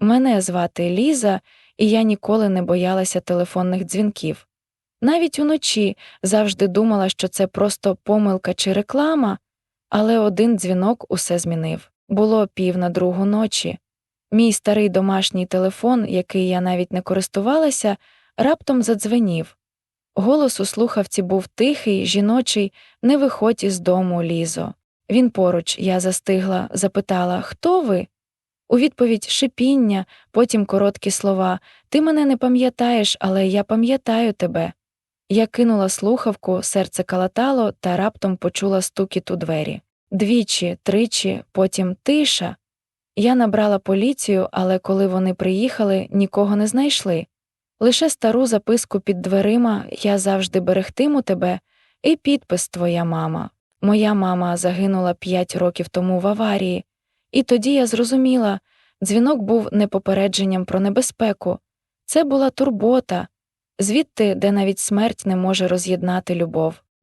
Мене звати Ліза, і я ніколи не боялася телефонних дзвінків. Навіть уночі завжди думала, що це просто помилка чи реклама, але один дзвінок усе змінив. Було пів на другу ночі. Мій старий домашній телефон, який я навіть не користувалася, раптом задзвенів. Голос у слухавці був тихий, жіночий, не виходь із дому, Лізо. Він поруч, я застигла, запитала Хто ви? У відповідь шипіння, потім короткі слова Ти мене не пам'ятаєш, але я пам'ятаю тебе. Я кинула слухавку, серце калатало та раптом почула стукіт у двері. Двічі, тричі, потім тиша. Я набрала поліцію, але коли вони приїхали, нікого не знайшли. Лише стару записку під дверима я завжди берегтиму тебе, і підпис твоя мама. Моя мама загинула п'ять років тому в аварії, і тоді я зрозуміла, дзвінок був не попередженням про небезпеку, це була турбота, звідти, де навіть смерть не може роз'єднати любов.